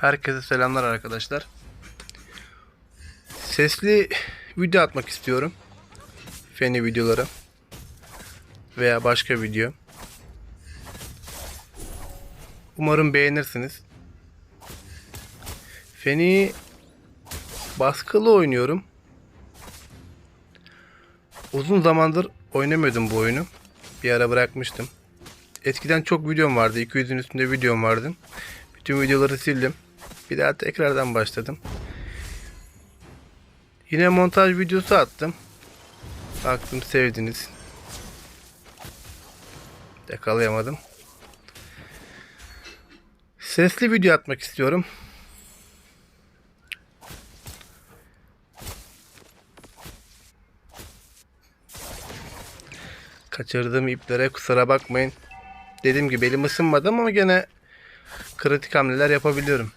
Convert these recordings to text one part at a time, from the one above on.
Herkese selamlar arkadaşlar. Sesli video atmak istiyorum. Feni videoları. Veya başka video. Umarım beğenirsiniz. Feni baskılı oynuyorum. Uzun zamandır oynamıyordum bu oyunu. Bir ara bırakmıştım. Eskiden çok videom vardı. 200'ün üstünde videom vardı. Bütün videoları sildim. Bir daha tekrardan başladım. Yine montaj videosu attım. Baktım sevdiniz. Yakalayamadım. Sesli video atmak istiyorum. Kaçırdığım iplere kusura bakmayın. Dediğim gibi elim ısınmadı ama gene kritik hamleler yapabiliyorum.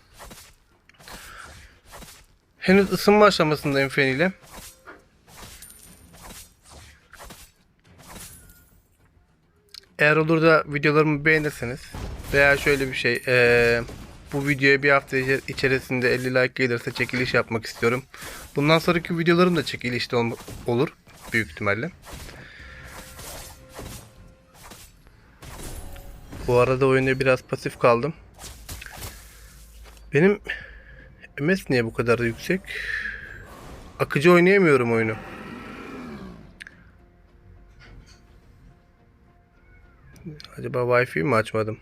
Henüz ısınma aşamasındayım fen ile. Eğer olur da videolarımı beğenirseniz veya şöyle bir şey eee, bu videoya bir hafta içe- içerisinde 50 like gelirse çekiliş yapmak istiyorum. Bundan sonraki videolarım da çekilişte ol- olur büyük ihtimalle. Bu arada oyunda biraz pasif kaldım. Benim MS niye bu kadar yüksek? Akıcı oynayamıyorum oyunu. Acaba Wi-Fi mi açmadım?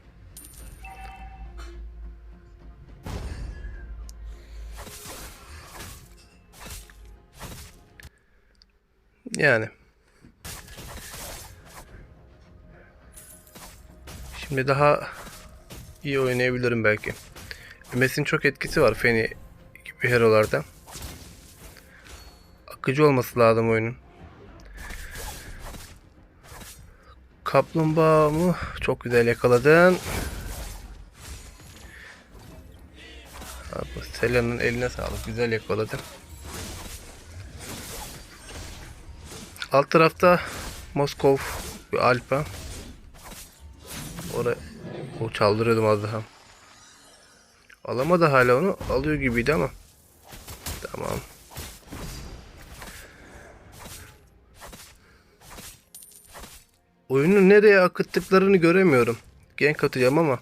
Yani. Şimdi daha iyi oynayabilirim belki. MS'in çok etkisi var Feni hero'larda. Akıcı olması lazım oyunun. Kaplumbağa mı? Çok güzel yakaladın. Abi, Selena'nın eline sağlık. Güzel yakaladın. Alt tarafta Moskov bir Alpa. Oraya o çaldırıyordum az daha. Alamadı hala onu. Alıyor gibiydi ama. Tamam. Oyunu nereye akıttıklarını göremiyorum. Gank atacağım ama.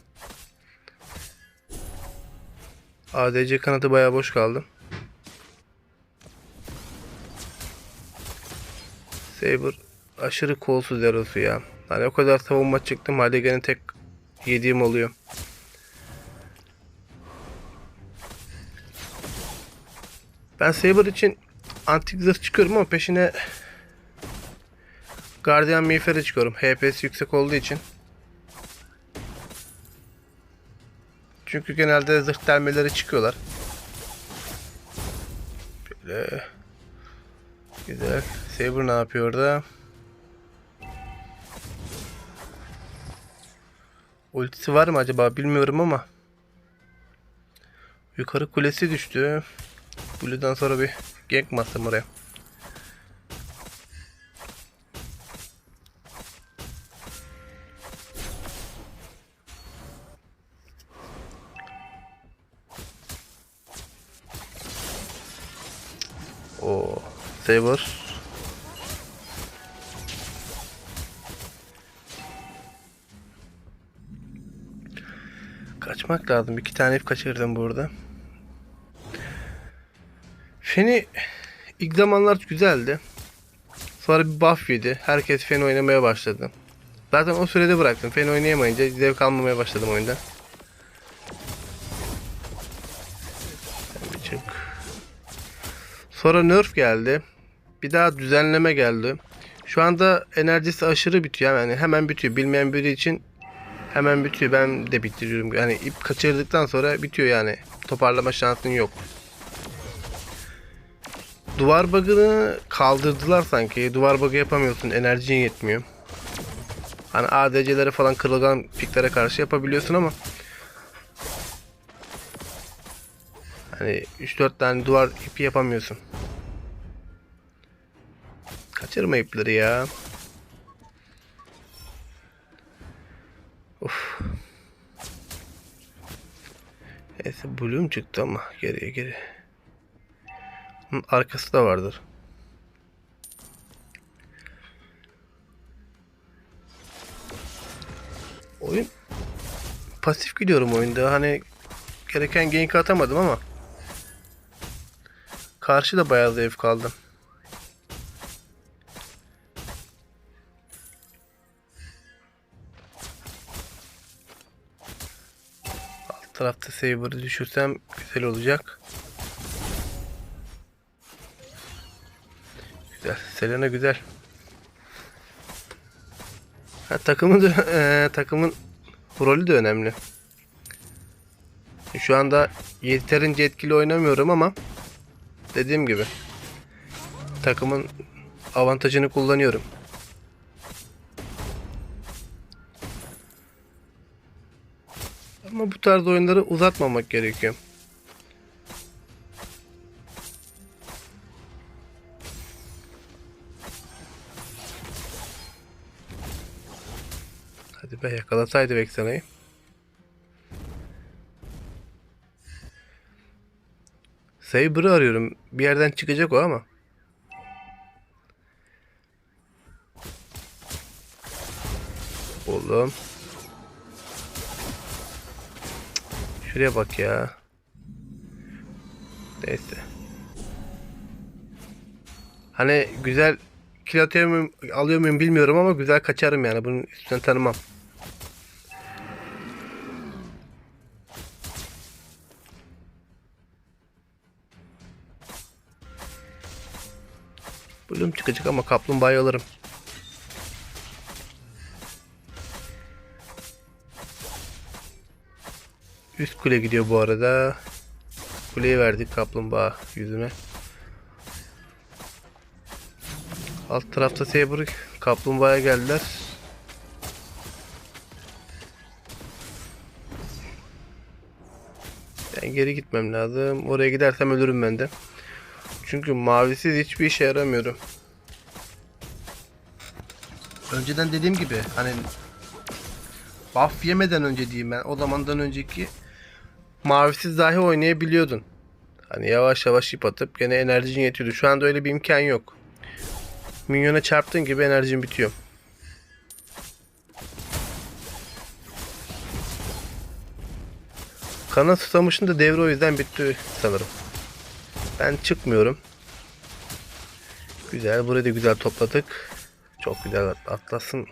ADC kanadı bayağı boş kaldı. Saber aşırı kolsuz erosu ya. Hani o kadar savunma çıktım halde gene tek yediğim oluyor. Ben Saber için antik zırh çıkıyorum ama peşine Guardian Miğfer'e çıkıyorum. HP'si yüksek olduğu için. Çünkü genelde zırh delmeleri çıkıyorlar. Böyle. Güzel. Saber ne yapıyor orada? Ultisi var mı acaba bilmiyorum ama. Yukarı kulesi düştü. Blue'dan sonra bir gank mi atsam oraya? O Saber. Kaçmak lazım. İki tane ip kaçırdım burada. Feni ilk zamanlar güzeldi. Sonra bir buff yedi. Herkes Fen oynamaya başladı. Zaten o sürede bıraktım. Fen oynayamayınca zevk almamaya başladım oyundan. Çık. Sonra nerf geldi. Bir daha düzenleme geldi. Şu anda enerjisi aşırı bitiyor. Yani hemen bitiyor. Bilmeyen biri için hemen bitiyor. Ben de bitiriyorum. Yani ip kaçırdıktan sonra bitiyor yani. Toparlama şansın yok. Duvar bug'ını kaldırdılar sanki. Duvar bug'ı yapamıyorsun. Enerjin yetmiyor. Hani ADC'lere falan kırılgan piklere karşı yapabiliyorsun ama hani 3-4 tane duvar ipi yapamıyorsun. Kaçırma ipleri ya. Of. Neyse Bloom çıktı ama geriye geri. Bunun arkası da vardır. Oyun pasif gidiyorum oyunda. Hani gereken gank atamadım ama karşı da bayağı zayıf kaldım. Alt tarafta Saber'ı düşürsem güzel olacak. Güzel. Selena güzel. Ha, takımın da, eee, takımın rolü de önemli. Şu anda yeterince etkili oynamıyorum ama dediğim gibi takımın avantajını kullanıyorum. Ama bu tarz oyunları uzatmamak gerekiyor. Hadi be yakalasaydı Vexena'yı. Saber'ı arıyorum. Bir yerden çıkacak o ama. Oğlum. Şuraya bak ya. Neyse. Hani güzel kill atıyor muyum, alıyor muyum bilmiyorum ama güzel kaçarım yani. Bunun üstüne tanımam. Bölüm çıkacak ama kaplumbağayı alırım. Üst kule gidiyor bu arada. Kuleyi verdik kaplumbağa yüzüme. Alt tarafta Saber kaplumbağaya geldiler. Ben geri gitmem lazım. Oraya gidersem ölürüm ben de. Çünkü mavisiz hiçbir işe yaramıyorum. Önceden dediğim gibi hani buff yemeden önce diyeyim ben o zamandan önceki mavisiz dahi oynayabiliyordun. Hani yavaş yavaş ip atıp gene enerjin yetiyordu. Şu anda öyle bir imkan yok. Minyona çarptığın gibi enerjin bitiyor. Kana susamışın da devre o yüzden bitti sanırım. Ben çıkmıyorum. Güzel. Burayı da güzel topladık. Çok güzel atlasın.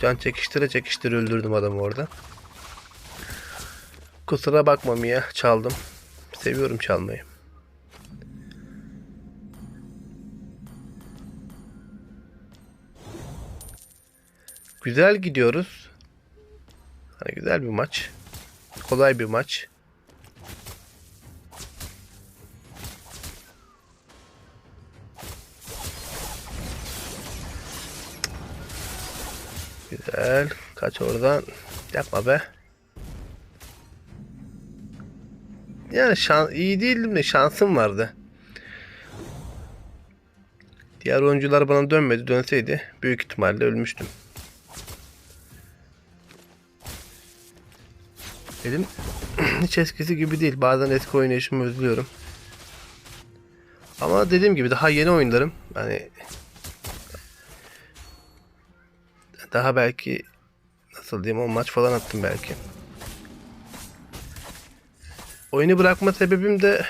Can çekiştire çekiştire öldürdüm adamı orada. Kusura bakma Mia. Çaldım. Seviyorum çalmayı. Güzel gidiyoruz. Hani güzel bir maç. Kolay bir maç. Güzel. Kaç oradan. Yapma be. Yani şan iyi değildim de şansım vardı. Diğer oyuncular bana dönmedi. Dönseydi büyük ihtimalle ölmüştüm. Dedim hiç eskisi gibi değil. Bazen eski oynayışımı özlüyorum. Ama dediğim gibi daha yeni oyunlarım. Hani daha belki nasıl diyeyim o maç falan attım belki. Oyunu bırakma sebebim de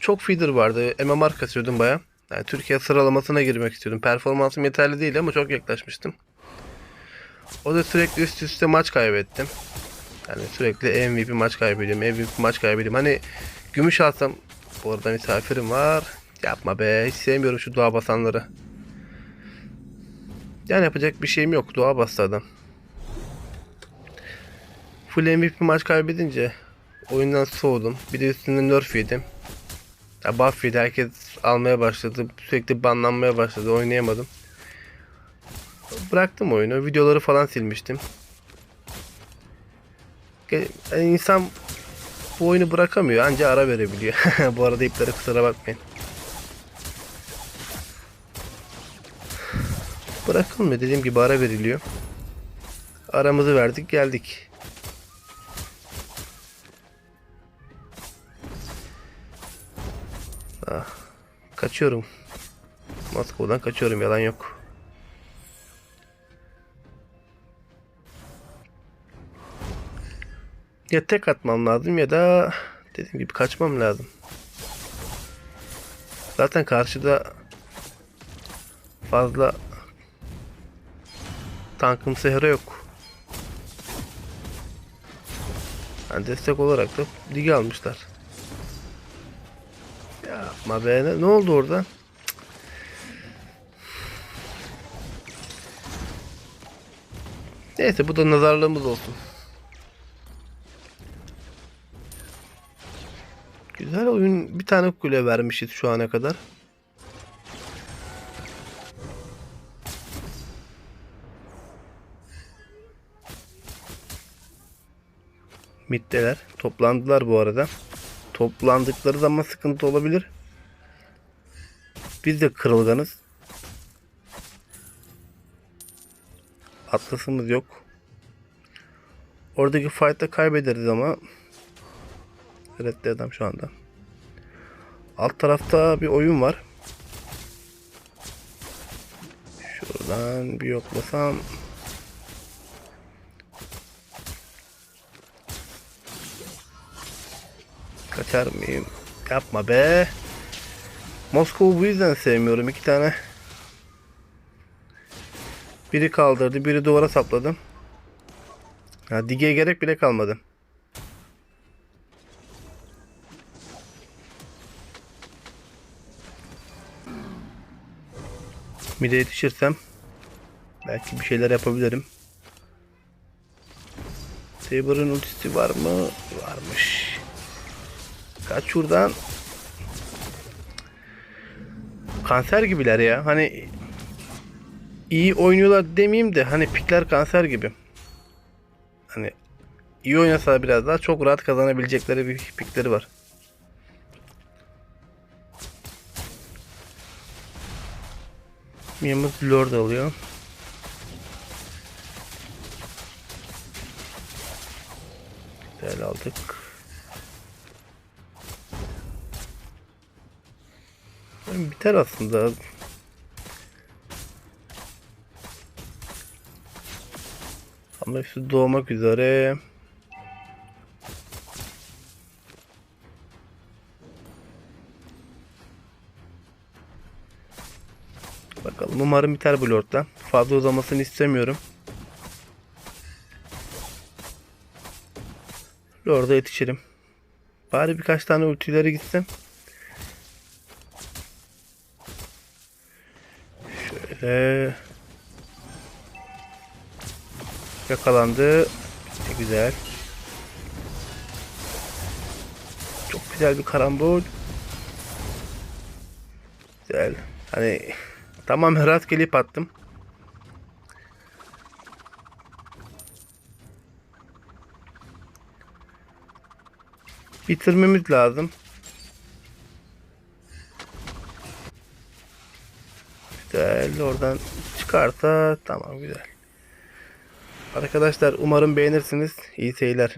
çok feeder vardı. MMR kasıyordum baya. Yani Türkiye sıralamasına girmek istiyordum. Performansım yeterli değil ama çok yaklaşmıştım. O da sürekli üst üste maç kaybettim. Yani sürekli MVP maç kaybediyorum, MVP maç kaybediyorum. Hani gümüş alsam bu misafirim var. Yapma be, hiç sevmiyorum şu dua basanları. Yani yapacak bir şeyim yok. Dua bastı adam. Full MVP maç kaybedince oyundan soğudum. Bir de üstünden nerf yedim. Ya buff yedi. Herkes almaya başladı. Sürekli banlanmaya başladı. Oynayamadım. Bıraktım oyunu. Videoları falan silmiştim. Yani insan bu oyunu bırakamıyor. Anca ara verebiliyor. bu arada iplere kusura bakmayın. Bırakılmıyor. Dediğim gibi ara veriliyor. Aramızı verdik geldik. Ah, kaçıyorum. Moskova'dan kaçıyorum yalan yok. Ya tek atmam lazım ya da dediğim gibi kaçmam lazım. Zaten karşıda fazla tankım sehre yok. Yani destek olarak da ligi almışlar. Yapma be ne, ne oldu orada? Cık. Neyse bu da nazarlığımız olsun. Güzel oyun bir tane kule vermişiz şu ana kadar. Mitteler toplandılar bu arada. Toplandıkları zaman sıkıntı olabilir. Biz de kırılganız. Atlasımız yok. Oradaki fight'ta kaybederiz ama Reddi adam şu anda. Alt tarafta bir oyun var. Şuradan bir yoklasam. Kaçar mıyım? Yapma be. Moskova'yı bu yüzden sevmiyorum. İki tane. Biri kaldırdı, biri duvara sapladı. Ya dige gerek bile kalmadı. Mide yetişirsem belki bir şeyler yapabilirim. Saber'ın ultisi var mı? Varmış. Kaç şuradan. Kanser gibiler ya. Hani iyi oynuyorlar demeyeyim de hani pikler kanser gibi. Hani iyi oynasa biraz daha çok rahat kazanabilecekleri bir pikleri var. Miyamız Lord alıyor. Güzel aldık. Yani Biter aslında. Ama üstü doğmak üzere. Umarım biter bu lordla. Fazla uzamasını istemiyorum. Lord'a yetişirim. Bari birkaç tane ultileri gitsin. Şöyle. Yakalandı. Ne güzel. Çok güzel bir karambol. Güzel. Hani tamam rastgele ip attım. Bitirmemiz lazım. Güzel. Oradan çıkarsa tamam güzel. Arkadaşlar umarım beğenirsiniz. İyi seyirler.